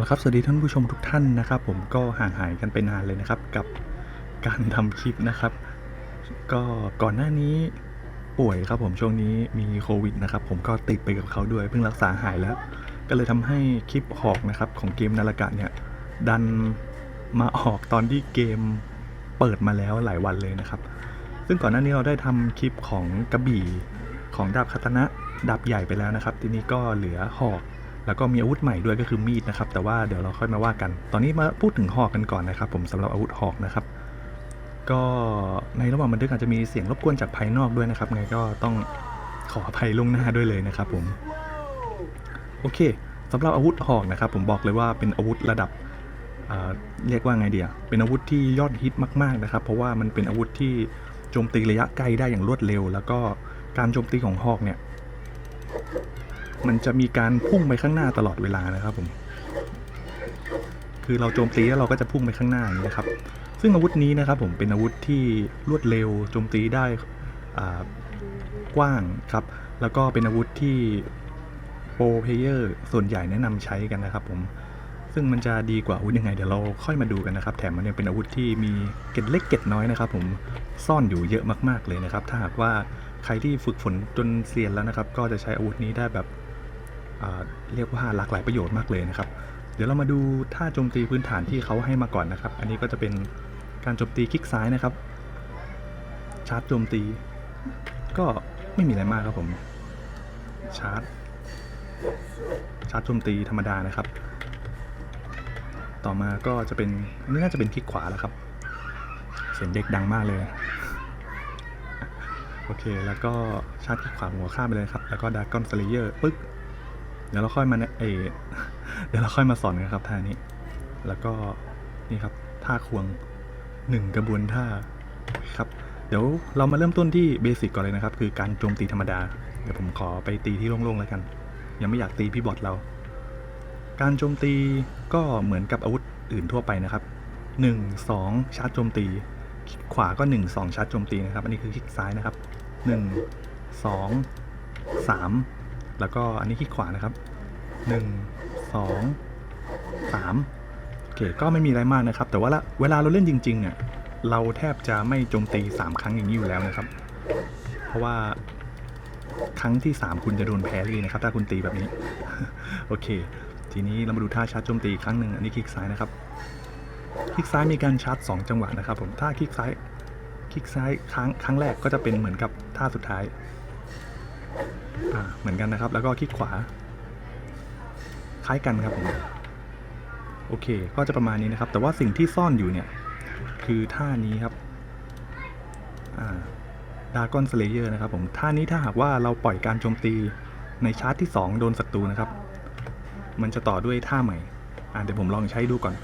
เอาละครับ สวัสดีท่านผู้ชมทุกท่านนะครับ ผมก็ห่างหายกันไปนานเลยนะครับ กับการทำคลิปนะครับ ก็ก่อนหน้านี้ป่วยครับผมช่วงนี้มีโควิดนะครับ ผมก็ติดไปกับเขาด้วยเพิ่งรักษาหายแล้ว ก็เลยทำให้คลิปหอกนะครับ ของเกมนาฬิกะเนี่ย ดันมาออกตอนที่เกมเปิดมาแล้วหลายวันเลยนะครับ ซึ่งก่อนหน้านี้เราได้ทำคลิปของกระบี่ของดาบคาตนะดาบใหญ่ไปแล้วนะครับ ทีนี้ก็เหลือหอก แล้วก็มีอาวุธใหม่ด้วยก็คือมีดนะครับ แต่ว่าเดี๋ยวเราค่อยมาว่ากัน ตอนนี้มาพูดถึงหอกกันก่อนนะครับ ผมสำหรับอาวุธหอกนะครับ ก็ในระหว่างบันทึกอาจจะมีเสียงรบกวนจากภายนอกด้วยนะครับ ไงก็ต้องขออภัยล่วงหน้าด้วยเลยนะครับ ผม โอเคสำหรับอาวุธหอกนะครับ ผมบอกเลยว่าเป็นอาวุธระดับเรียกว่าไงเดียเป็นอาวุธที่ยอดฮิตมาก ๆนะครับ เพราะว่ามันเป็นอาวุธที่โจมตีระยะไกลได้อย่างรวดเร็ว แล้วก็การโจมตีของหอกเนี่ย มันจะมีการพุ่งไปข้างหน้าตลอดเวลานะครับผม คือเราโจมตีแล้วเราก็จะพุ่งไปข้างหน้าอย่างนี้นะครับ ซึ่งอาวุธนี้นะครับผมเป็นอาวุธที่รวดเร็วโจมตีได้กว้างครับ แล้วก็เป็นอาวุธที่โปรเพลเยอร์ส่วนใหญ่แนะนำใช้กันนะครับผม ซึ่งมันจะดีกว่าอาวุธยังไงเดี๋ยวเราค่อยมาดูกันนะครับ แถมมันยังเป็นอาวุธที่มีเกร็ดเล็กเกร็ดน้อยนะครับ ผมซ่อนอยู่เยอะมากๆเลยนะครับ ถ้าหากว่าใครที่ฝึกฝนจนเซียนแล้วนะครับ ก็จะใช้อาวุธนี้ได้แบบ เรียกว่าหลากหลายประโยชน์มากเลยนะครับ เดี๋ยวเรามาดูท่าโจมตีพื้นฐานที่เขาให้มาก่อนนะครับ อันนี้ก็จะเป็นการโจมตีคลิกซ้ายนะครับ ชาร์จโจมตี ก็ไม่มีอะไรมากครับผม ชาร์จ ชาร์จโจมตีธรรมดานะครับ ต่อมาก็จะเป็นอันนี้น่าจะเป็นคลิกขวาแล้วครับ เสียงเด็กดังมากเลยโอเค แล้วก็ชาร์จคลิกขวาหัวข้ามไปเลยครับ แล้วก็ดากอนสเลเยอร์ปึ๊ก เดี๋ยวเราค่อยมาแนะเอเดี๋ยวเราค่อยมาสอนกันครับท่านี้ แล้วก็นี่ครับท่าควงหนึ่งกระบวนท่าครับ เดี๋ยวเรามาเริ่มต้นที่เบสิกก่อนเลยนะครับ คือการโจมตีธรรมดา เดี๋ยวผมขอไปตีที่โล่งๆแล้วกัน ยังไม่อยากตีพี่บอทเรา การโจมตีก็เหมือนกับอาวุธอื่นทั่วไปนะครับ 1 2 ชาร์จโจมตี คลิกขวาก็ 1 2 ชาร์จโจมตีนะครับ อันนี้คือคลิกซ้ายนะครับ 1 2 3 แล้วก็อันนี้คลิกขวานะครับ 1 2 3 โอเค ก็ไม่มีอะไรมากนะครับ แต่ว่าละเวลาเราเล่นจริงๆเนี่ยเราแทบจะไม่โจมตี 3 ครั้งอย่างนี้อยู่แล้วนะครับ เพราะว่าครั้งที่ 3 คุณจะโดนแพ้เลยนะครับ ถ้าคุณตีแบบนี้ โอเค ทีนี้เรามาดูท่าชาร์จโจมตีอีกครั้งหนึ่งอันนี้คลิกซ้ายนะครับ คลิกซ้ายมีการชาร์จ 2 จังหวะนะครับผม ถ้าคลิกซ้าย คลิกซ้ายครั้งครั้งแรกก็จะเป็นเหมือนกับท่าสุดท้าย เหมือนกันนะครับ แล้วก็คลิกขวา คล้ายกันครับผมโอเค ก็จะประมาณนี้นะครับ แต่ว่าสิ่งที่ซ่อนอยู่เนี่ย คือท่านี้ครับดากอนสเลเยอร์นะครับผมท่านี้ถ้าหากว่าเราปล่อยการโจมตีในชาร์จที่ 2 โดนศัตรูนะครับ มันจะต่อด้วยท่าใหม่ อ่าเดี๋ยวผมลองใช้ดูก่อน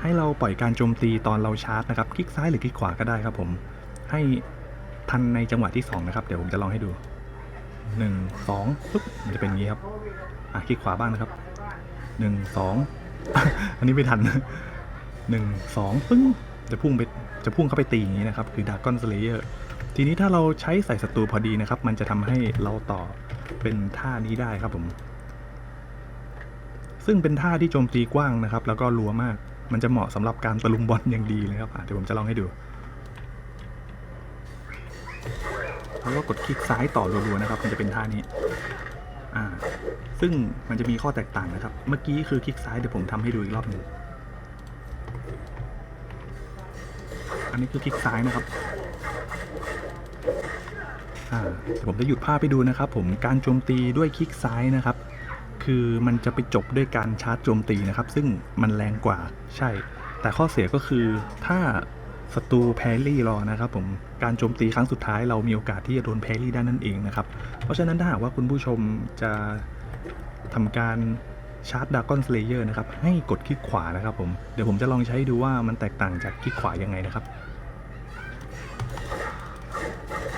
ให้เราปล่อยการโจมตีตอนเราชาร์จนะครับ คลิกซ้ายหรือคลิกขวาก็ได้ครับผม ให้ทันในจังหวะที่ 2 นะครับ เดี๋ยวผมจะลองให้ดู 1 2ปุ๊บมันจะเป็นอย่างนี้ครับอะคลิกขวาบ้างนะครับ1 2อันนี้ไม่ทัน1 2ปึ้งจะพุ่งไปจะพุ่งเข้าไปตีอย่างนี้นะครับ คือดากอนสเลเยอร์ทีนี้ถ้าเราใช้ใส่ศัตรูพอดีนะครับ มันจะทำให้เราต่อเป็นท่านี้ได้ครับผม ซึ่งเป็นท่าที่โจมตีกว้างนะครับ แล้วก็รัวมาก มันจะเหมาะสำหรับการตะลุมบอลอย่างดีเลยครับเดี๋ยวผมจะลองให้ดู แล้วก็กดคลิกซ้ายต่อรัวๆนะครับ มันจะเป็นท่านี้อ่าซึ่งมันจะมีข้อแตกต่างนะครับ เมื่อกี้คือคลิกซ้ายเดี๋ยวผมทำให้ดูอีกรอบหนึ่งอันนี้คือคลิกซ้ายนะครับอ่าเดี๋ยวผมจะหยุดภาพไปดูนะครับ ผมการโจมตีด้วยคลิกซ้ายนะครับ คือมันจะไปจบด้วยการชาร์จโจมตีนะครับ ซึ่งมันแรงกว่าใช่ แต่ข้อเสียก็คือถ้า ศัตรูแพรรี่รอนะครับผมการโจมตีครั้งสุดท้ายเรามีโอกาสที่จะโดนแพรรี่ได้นั่นเองนะครับ เพราะฉะนั้นถ้าหากว่าคุณผู้ชมจะทำการชาร์จดากอนสเลเยอร์นะครับ ให้กดคลิกขวานะครับผม เดี๋ยวผมจะลองใช้ดูว่ามันแตกต่างจากคลิกขวายังไงนะครับ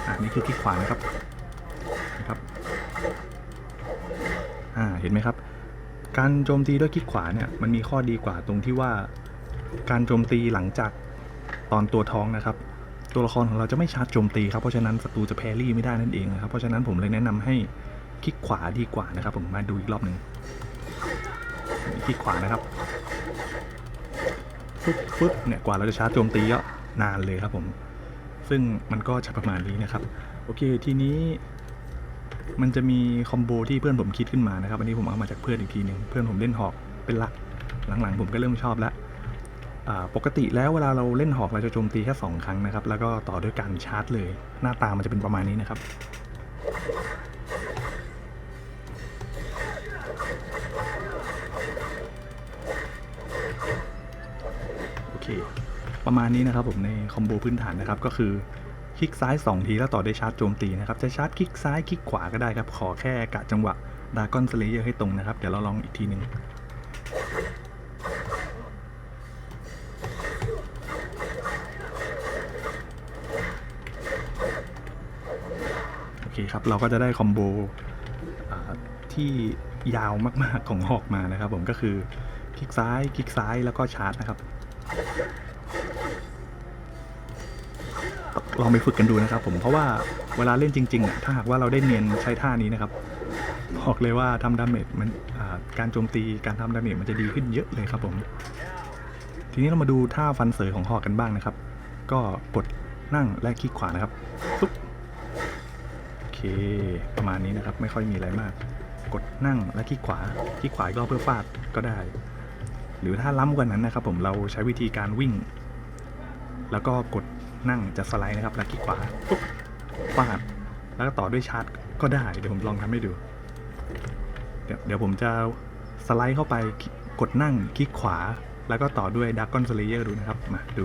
อ่านี่คือคลิกขวานะครับนะครับอ่าเห็นไหมครับ การโจมตีด้วยคลิกขวาเนี่ยมันมีข้อดีกว่าตรงที่ว่าการโจมตีหลังจาก ตอนตัวท้องนะครับ ตัวละครของเราจะไม่ชาร์จโจมตีครับ เพราะฉะนั้นศัตรูจะแพรรี่ไม่ได้นั่นเองนะครับ เพราะฉะนั้นผมเลยแนะนำให้คลิกขวาดีกว่านะครับผมมาดูอีกรอบหนึ่งคลิกขวานะครับฟึบฟึบเนี่ยกว่าเราจะชาร์จโจมตีก็นานเลยครับผม ซึ่งมันก็จะประมาณนี้นะครับ โอเคทีนี้มันจะมีคอมโบที่เพื่อนผมคิดขึ้นมานะครับ อันนี้ผมเอามาจากเพื่อนอีกทีหนึ่งเพื่อนผมเล่นหอกเป็นหลัก หลังๆ ผมก็เริ่มชอบแล้ว ปกติแล้วเวลาเราเล่นหอกเราจะโจมตีแค่สองครั้งนะครับ แล้วก็ต่อด้วยการชาร์จเลย หน้าตามันจะเป็นประมาณนี้นะครับ โอเค ประมาณนี้นะครับผมในคอมโบพื้นฐานนะครับก็คือคลิกซ้าย 2 ทีแล้วต่อด้วยชาร์จโจมตีนะครับ จะชาร์จคลิกซ้ายคลิกขวาก็ได้ครับ ขอแค่กะจังหวะดากอนสเลเยอร์ให้ตรงนะครับ เดี๋ยวเราลองอีกทีหนึ่ง เครับ เราก็จะได้คอมโบที่ยาวมากๆของหอกมานะครับ ผมก็คือคลิกซ้ายคลิกซ้ายแล้วก็ชาร์จนะครับ ลองไปฝึกกันดูนะครับ ผมเพราะว่าเวลาเล่นจริงๆอะถ้าหากว่าเราได้เนียนใช้ท่านี้นะครับบอกเลยว่าทำดาเมจมันการโจมตีการทำดาเมจมันจะดีขึ้นเยอะเลยครับผม ทีนี้เรามาดูท่าฟันเสยของหอกกันบ้างนะครับ ก็กดนั่งและคลิกขวานะครับปุ๊บ ประมาณนี้นะครับ ไม่ค่อยมีอะไรมาก กดนั่งและคลิกขวาคลิกขวาอีกรอบเพื่อฟาดก็ได้ หรือถ้าล้ำกว่านั้นนะครับ ผมเราใช้วิธีการวิ่ง แล้วก็กดนั่งจะสไลด์นะครับ แล้วคลิกขวาปุ๊บฟาดแล้วก็ต่อด้วยชาร์จก็ได้ เดี๋ยวผมลองทำให้ดูเดี๋ยวเดี๋ยวผมจะสไลด์เข้าไปกดนั่งคลิกขวา แล้วก็ต่อด้วยดักกอนสเลเยอร์ดูนะครับ มาดู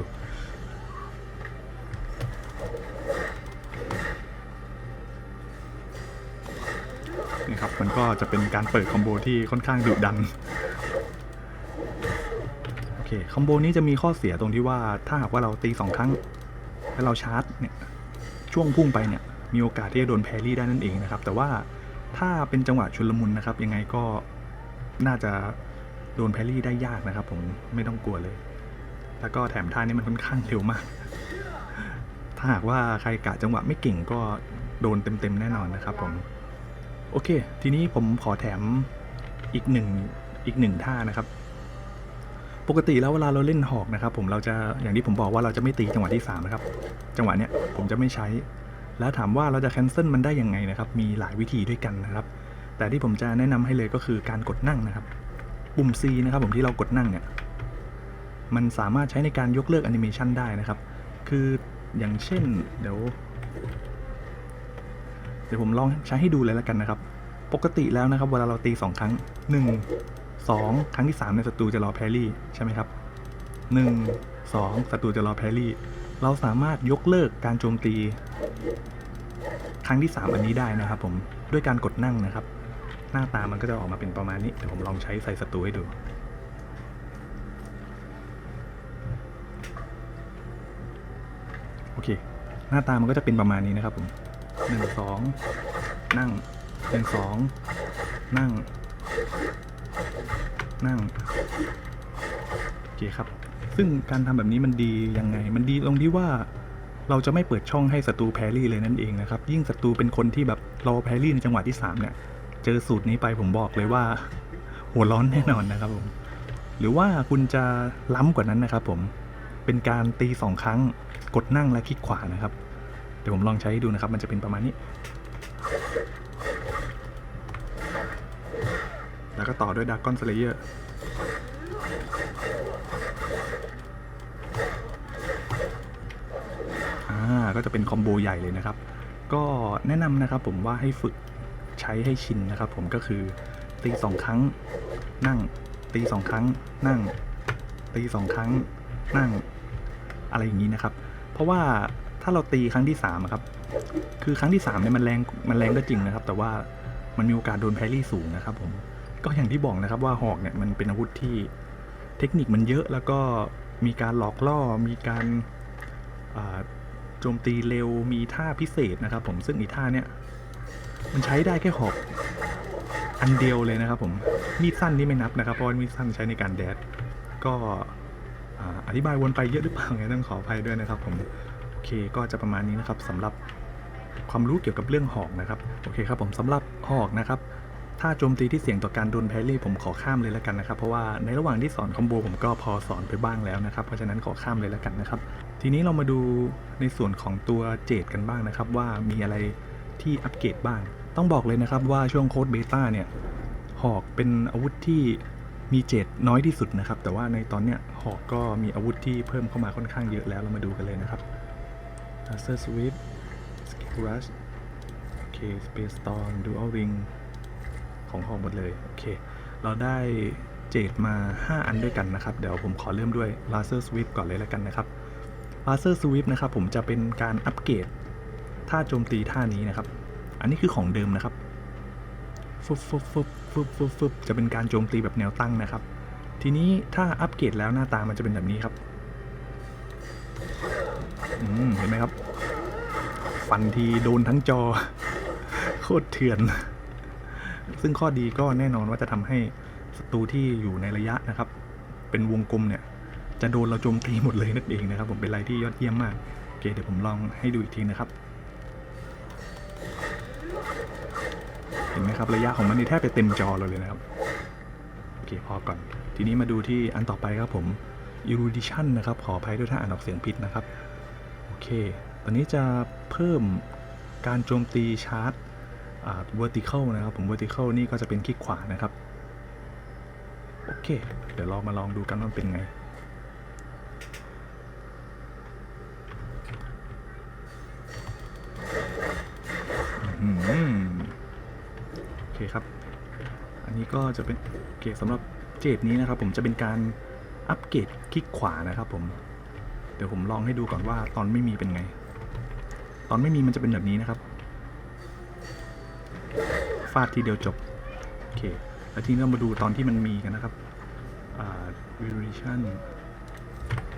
มันก็จะเป็นการเปิดคอมโบที่ค่อนข้างดุดันโอเคคอมโบนี้จะมีข้อเสียตรงที่ว่าถ้าหากว่าเราตีสองครั้ง แล้วเราชาร์จเนี่ยช่วงพุ่งไปเนี่ยมีโอกาสที่จะโดนแพรี่ได้นั่นเองนะครับ แต่ว่าถ้าเป็นจังหวะชุลมุนนะครับ ยังไงก็น่าจะโดนแพรรี่ได้ยากนะครับ ผมไม่ต้องกลัวเลย แล้วก็แถมท่านี้มันค่อนข้างเร็วมาก ถ้าหากว่าใครกะจังหวะไม่เก่งก็โดนเต็มๆแน่นอนนะครับผม โอเค ทีนี้ผมขอแถมอีกหนึ่งอีกหนึ่งท่านะครับ ปกติแล้วเวลาเราเล่นหอกนะครับ ผมเราจะอย่างที่ผมบอกว่าเราจะไม่ตีจังหวะที่3นะครับ จังหวะเนี้ยผมจะไม่ใช้ แล้วถามว่าเราจะแคนเซิลมันได้ยังไงนะครับ มีหลายวิธีด้วยกันนะครับ แต่ที่ผมจะแนะนำให้เลยก็คือการกดนั่งนะครับ ปุ่ม C นะครับ ผมที่เรากดนั่งเนี่ยมันสามารถใช้ในการยกเลิกแอนิเมชันได้นะครับ คืออย่างเช่น เดี๋ยว เดี๋ยวผมลองใช้ให้ดูเลยแล้วกันนะครับ ปกติแล้วนะครับเวลาเราตี 2 ครั้ง 1 2 ครั้งที่ 3 ในยศัตรูจะรอแพรี่ใช่ไหมครับ1 2ศัตรูจะรอแพรรี่ เราสามารถยกเลิกการโจมตี ครั้งที่ 3 อันนี้ได้นะครับผมด้วยการกดนั่งนะครับ หน้าตามันก็จะออกมาเป็นประมาณนี้เดี๋ยวผมลองใช้ใส่ศัตรูให้ดูโอเค หน้าตามันก็จะเป็นประมาณนี้นะครับผม หนึ่งสองนั่งหนึ่งสองนั่ง นั่งโอเคครับ ซึ่งการทำแบบนี้มันดียังไง มันดีตรงที่ว่าเราจะไม่เปิดช่องให้ศัตรูแพรรี่เลยนั่นเองนะครับ ยิ่งศัตรูเป็นคนที่แบบรอแพรรี่ในจังหวะที่ 3 เนี่ย เจอสูตรนี้ไปผมบอกเลยว่า หัวร้อนแน่นอนนะครับผม หรือว่าคุณจะล้ำกว่านั้นนะครับผม เป็นการตีสองครั้งกดนั่งและคลิกขวานะครับ เดี๋ยวผมลองใช้ให้ดูนะครับ มันจะเป็นประมาณนี้ แล้วก็ต่อด้วยดากอนสเลเยอร์อ่าก็จะเป็นคอมโบใหญ่เลยนะครับ ก็แนะนำนะครับผมว่าให้ฝึกใช้ให้ชินนะครับผมก็คือตีสองครั้งนั่ง ตีสองครั้งนั่ง ตีสองครั้งนั่งอะไรอย่างนี้นะครับ เพราะว่า ถ้าเราตีครั้งที่สามครับ คือครั้งที่สามเนี่ยมันแรงมันแรงก็จริงนะครับ แต่ว่ามันมีโอกาสโดนแพรี่สูงนะครับ ผม ก็อย่างที่บอกนะครับว่าหอกเนี่ยมันเป็นอาวุธที่เทคนิคมันเยอะแล้วก็มีการหลอกล่อ มีการโจมตีเร็ว มีท่าพิเศษนะครับ ผม ซึ่งอีท่าเนี่ยมันใช้ได้แค่หอกอันเดียวเลยนะครับ ผม มีดสั้นนี่ไม่นับนะครับ เพราะมีดสั้นใช้ในการแดด ก็อธิบายวนไปเยอะหรือเปล่าไงต้องขออภัยด้วยนะครับ ผม อเคก็จะประมาณนี้นะครับสำหรับความรู้เกี่ยวกับเรื่องหอกนะครับโอเคครับผมสำหรับหอกนะครับถ้าโจมตีที่เสี่ยงต่อการโดนแพรรี่ผมขอข้ามเลยแล้วกันนะครับ เพราะว่าในระหว่างที่สอนคอมโบผมก็พอสอนไปบ้างแล้วนะครับ เพราะฉะนั้นขอข้ามเลยแล้วกันนะครับ ทีนี้เรามาดูในส่วนของตัวเจดกันบ้างนะครับ ว่ามีอะไรที่อัปเกรดบ้าง ต้องบอกเลยนะครับว่าช่วงโค้ดเบต้าเนี่ยหอกเป็นอาวุธที่มีเจดน้อยที่สุดนะครับ แต่ว่าในตอนเนี้ยหอกก็มีอาวุธที่เพิ่มเข้ามาค่อนข้างเยอะแล้วเรามาดูกันเลยนะครับ Laser Sweep Skill Rush โอเค Space Storm Dual Ring ของหอกหมดเลย โอเค เราได้เจดมา 5 อันด้วยกันนะครับ เดี๋ยวผมขอเริ่มด้วย Laser Sweep ก่อนเลยแล้วกันนะครับ Laser Sweep นะครับ ผมจะเป็นการอัปเกรดท่าโจมตีท่านี้นะครับ อันนี้คือของเดิมนะครับฟึบฟึบฟึบฟึบฟึบฟึบจะเป็นการโจมตีแบบแนวตั้งนะครับ ทีนี้ถ้าอัปเกรดแล้วหน้าตามันจะเป็นแบบนี้ครับ เห็นไหมครับ ฟันทีโดนทั้งจอ โคตรเถื่อน ซึ่งข้อดีก็แน่นอนว่าจะทำให้ศัตรูที่อยู่ในระยะนะครับ เป็นวงกลมเนี่ย จะโดนเราโจมตีหมดเลยนั่นเองนะครับ ผมเป็นอะไรที่ยอดเยี่ยมมากโอเคเดี๋ยวผมลองให้ดูอีกทีนะครับเห็นไหมครับระยะของมันนี่แทบจะเต็มจอเราเลยนะครับโอเคพอก่อน ทีนี้มาดูที่อันต่อไปครับผม erudition นะครับ ขออภัยด้วยถ้าอ่านออกเสียงผิดนะครับ โอเค ตอนนี้จะเพิ่มการโจมตีชาร์จอ่า vertical นะครับ ผม vertical นี่ก็จะเป็นคลิกขวานะครับ โอเค เดี๋ยวเรามาลองดูกันว่าเป็นไงโอเคครับ อันนี้ก็จะเป็นโอเคสำหรับเจดนี้นะครับ ผมจะเป็นการ อัปเกรดคลิกขวานะครับผม เดี๋ยวผมลองให้ดูก่อนว่าตอนไม่มีเป็นไง ตอนไม่มีมันจะเป็นแบบนี้นะครับ ฟาดทีเดียวจบ โอเค แล้วทีนี้เรามาดูตอนที่มันมีกันนะครับอ่า variation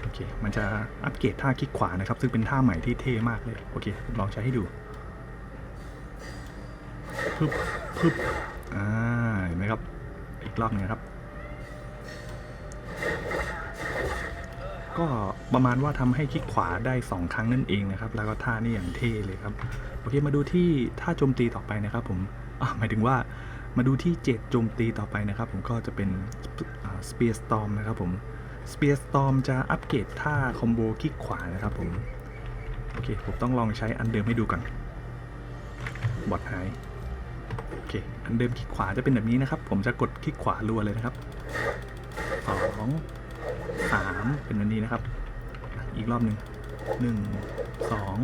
โอเค มันจะอัปเกรดท่าคลิกขวานะครับ ซึ่งเป็นท่าใหม่ที่เท่มากเลย โอเคผมลองใช้ให้ดูพึบพึบอ่า เห็นไหมครับ อีกรอบนึงนะครับ ก็ประมาณว่าทำให้คลิกขวาได้ 2 ครั้งนั่นเองนะครับ แล้วก็ท่านี่อย่างเท่เลยครับ โอเคมาดูที่ท่าโจมตีต่อไปนะครับ ผมหมายถึงว่ามาดูที่เจ็ดโจมตีต่อไปนะครับ ผมก็จะเป็นอ่า Spear Storm นะครับผม Spear Storm จะอัปเกรดท่าคอมโบคลิกขวานะครับผม โอเค ผมต้องลองใช้อันเดิมให้ดูก่อนบอดหายโอเค อันเดิมคลิกขวาจะเป็นแบบนี้นะครับ ผมจะกดคลิกขวารัวเลยนะครับสอง สามเป็นแบบนี้นะครับ อีกรอบหนึ่งหนึ่งสอง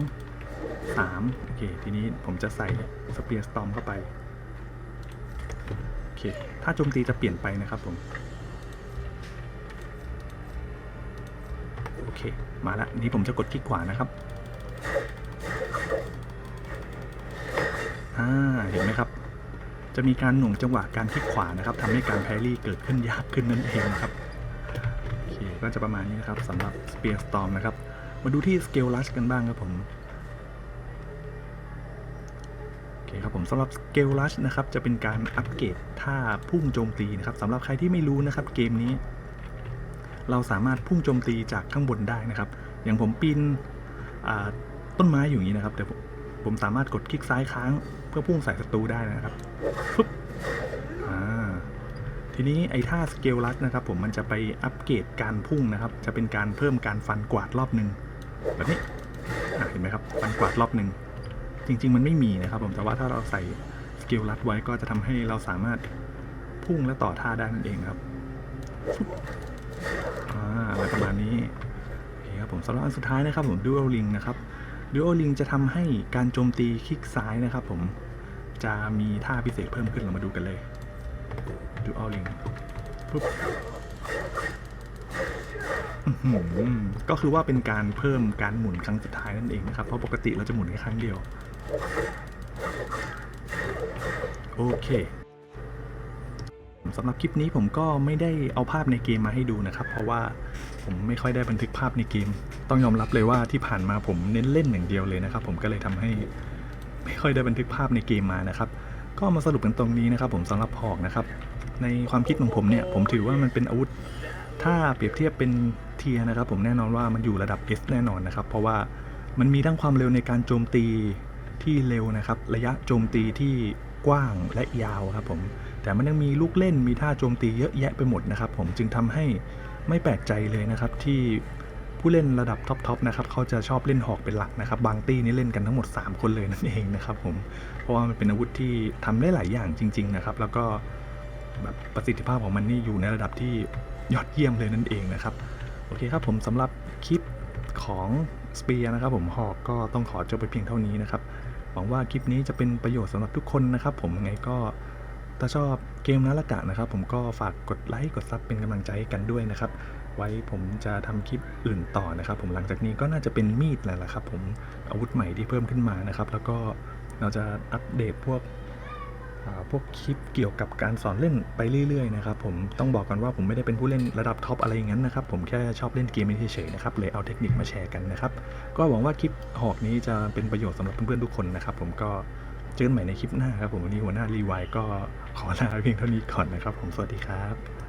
สามโอเค ทีนี้ผมจะใส่สเปียร์สตอมเข้าไป โอเค ถ้าโจมตีจะเปลี่ยนไปนะครับผม โอเค มาละนี้ผมจะกดคลิกขวานะครับ อ่า เห็นไหมครับ จะมีการหน่วงจังหวะการคลิกขวานะครับทำให้การแพรี่เกิดขึ้นยากขึ้นนั่นเองนะครับ ก็จะประมาณนี้นะครับสำหรับ Spear Storm นะครับ มาดูที่ Scale Rush กันบ้างครับผมโอเคครับผมสำหรับ Scale Rush นะครับจะเป็นการอัปเกรดท่าพุ่งโจมตีนะครับสำหรับใครที่ไม่รู้นะครับเกมนี้ เราสามารถพุ่งโจมตีจากข้างบนได้นะครับ อย่างผมปีนต้นไม้อยู่อย่างนี้นะครับเดี๋ยวผมสามารถกดคลิกซ้ายค้างเพื่อพุ่งใส่ศัตรูได้นะครับฟึบ ทีนี้ไอ้ท่าสเกลลัสนะครับผมมันจะไปอัปเกรดการพุ่งนะครับ จะเป็นการเพิ่มการฟันกวาดรอบหนึ่งแบบนี้เห็นไหมครับฟันกวาดรอบหนึ่งจริง ๆ มันไม่มีนะครับผมแต่ว่าถ้าเราใส่สเกลลัสไว้ก็จะทำให้เราสามารถพุ่งและต่อท่าได้นั่นเองครับอ่าอะไรประมาณนี้โอเคครับผมสำหรับอันสุดท้ายนะครับผม Dual Link นะครับ Dual Link จะทำให้การโจมตีคลิกซ้ายนะครับผมจะมีท่าพิเศษเพิ่มขึ้นเรามาดูกันเลย ดูเอาลิงปุ๊บก็คือว่าเป็นการเพิ่มการหมุนครั้งสุดท้ายนั่นเองนะครับ เพราะปกติเราจะหมุนแค่ครั้งเดียว โอเคสำหรับคลิปนี้ผมก็ไม่ได้เอาภาพในเกมมาให้ดูนะครับ เพราะว่าผมไม่ค่อยได้บันทึกภาพในเกม ต้องยอมรับเลยว่าที่ผ่านมาผมเน้นเล่นอย่างเดียวเลยนะครับ ผมก็เลยทำให้ไม่ค่อยได้บันทึกภาพในเกมมานะครับ ก็มาสรุปกันตรงนี้นะครับ ผมสำหรับหอกนะครับ ในความคิดของผมเนี่ย ผมถือว่ามันเป็นอาวุธ ถ้าเปรียบเทียบเป็นเทียนะครับผมแน่นอนว่ามันอยู่ระดับ S แน่นอนนะครับ เพราะว่ามันมีทั้งความเร็วในการโจมตีที่เร็วนะครับ ระยะโจมตีที่กว้างและยาวครับผมแต่มันยังมีลูกเล่นมีท่าโจมตีเยอะแยะไปหมดนะครับ ผมจึงทำให้ไม่แปลกใจเลยนะครับที่ผู้เล่นระดับท็อปๆนะครับเขาจะชอบเล่นหอกเป็นหลักนะครับ บางตี้นี่เล่นกันทั้งหมด 3 คนเลยนั่นเองนะครับผมเพราะว่ามันเป็นอาวุธที่ทำได้หลายอย่างจริง ๆ นะครับ แล้วก็ แบบประสิทธิภาพของมันนี่อยู่ในระดับที่ยอดเยี่ยมเลยนั่นเองนะครับ โอเคครับผมสำหรับคลิปของสเปียนะครับผมหอกก็ต้องขอจบไปเพียงเท่านี้นะครับ หวังว่าคลิปนี้จะเป็นประโยชน์สำหรับทุกคนนะครับ ผมยังไงก็ถ้าชอบเกมนาฬกะนะครับ ผมก็ฝากกดไลค์กดซับเป็นกำลังใจให้กันด้วยนะครับ ไว้ผมจะทำคลิปอื่นต่อนะครับ ผมหลังจากนี้ก็น่าจะเป็นมีดแหละครับ ผมอาวุธใหม่ที่เพิ่มขึ้นมานะครับ แล้วก็เราจะอัปเดตพวก พวกคลิปเกี่ยวกับการสอนเล่นไปเรื่อยๆนะครับผมต้องบอกกันว่าผมไม่ได้เป็นผู้เล่นระดับท็อปอะไรอย่างนั้นนะครับผมแค่ชอบเล่นเกมเฉยๆนะครับเลยเอาเทคนิคมาแชร์กันนะครับก็หวังว่าคลิปหอกนี้จะเป็นประโยชน์สำหรับเพื่อนๆทุกคนนะครับผมก็เจอกันใหม่ในคลิปหน้าครับผมวันนี้หัวหน้ารีไวก็ขอลาเพียงเท่านี้ก่อนนะครับ ผมสวัสดีครับ